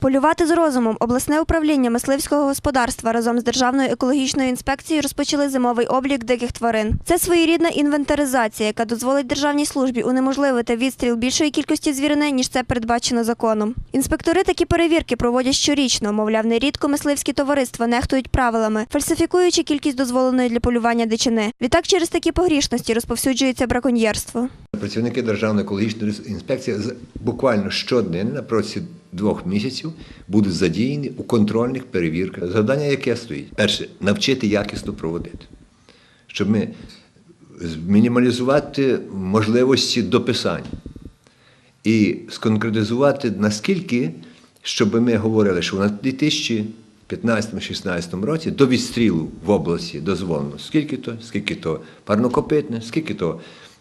Полювати з розумом обласне управління мисливського господарства разом з Державною екологічною інспекцією розпочали зимовий облік диких тварин. Це своєрідна інвентаризація, яка дозволить державній службі унеможливити відстріл більшої кількості звірини, ніж це передбачено законом. Інспектори такі перевірки проводять щорічно. Мовляв, нерідко мисливські товариства нехтують правилами, фальсифікуючи кількість дозволеної для полювання дичини. Відтак, через такі погрішності розповсюджується браконьєрство. Працівники Державної екологічної інспекції буквально щодня на протязі двох місяців будуть задіяні у контрольних перевірках. Завдання яке стоїть? Перше навчити якісно проводити, щоб ми мінімалізувати можливості дописань і сконкретизувати наскільки, щоб ми говорили, що на 2015-16 році до відстрілу в області дозволено скільки то, скільки то парнокопитне, скільки то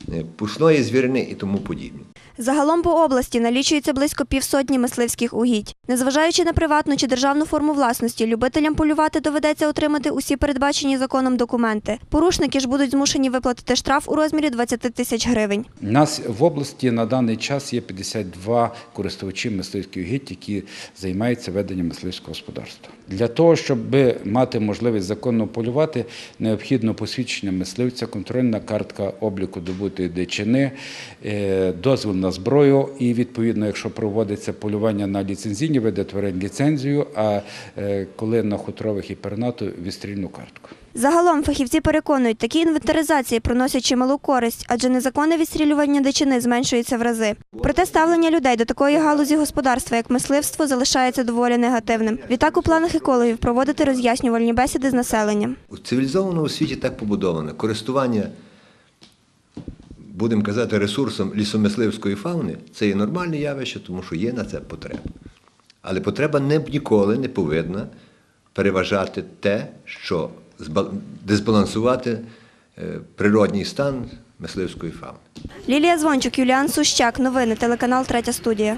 е, пушної звірини і тому подібне. Загалом по області налічується близько півсотні мисливських угідь. Незважаючи на приватну чи державну форму власності, любителям полювати доведеться отримати усі передбачені законом документи. Порушники ж будуть змушені виплатити штраф у розмірі 20 тисяч гривень. У нас в області на даний час є 52 користувачі мисливських угідь, які займаються веденням мисливського господарства. Для того, щоб мати можливість законно полювати, необхідно посвідчення мисливця, контрольна картка обліку добутої дичини, е, дозвіл на зброю і, відповідно, якщо проводиться полювання на ліцензійні види тварин, ліцензію, а е, коли на хутрових і пернату відстрільну картку. Загалом фахівці переконують, такі інвентаризації приносять чималу користь, адже незаконне відстрілювання дичини зменшується в рази. Проте ставлення людей до такої галузі господарства, як мисливство, залишається доволі негативним. Відтак у планах екологів проводити роз'яснювальні бесіди з населенням. У цивілізованому світі так побудовано. Користування, будемо казати, ресурсом лісомисливської фауни це є нормальне явище, тому що є на це потреба. Але потреба не, ніколи не повинна переважати те, що дезбалансувати е, природній стан мисливської фауни. Лілія Звончук, Юліан Сущак. Новини телеканал Третя студія.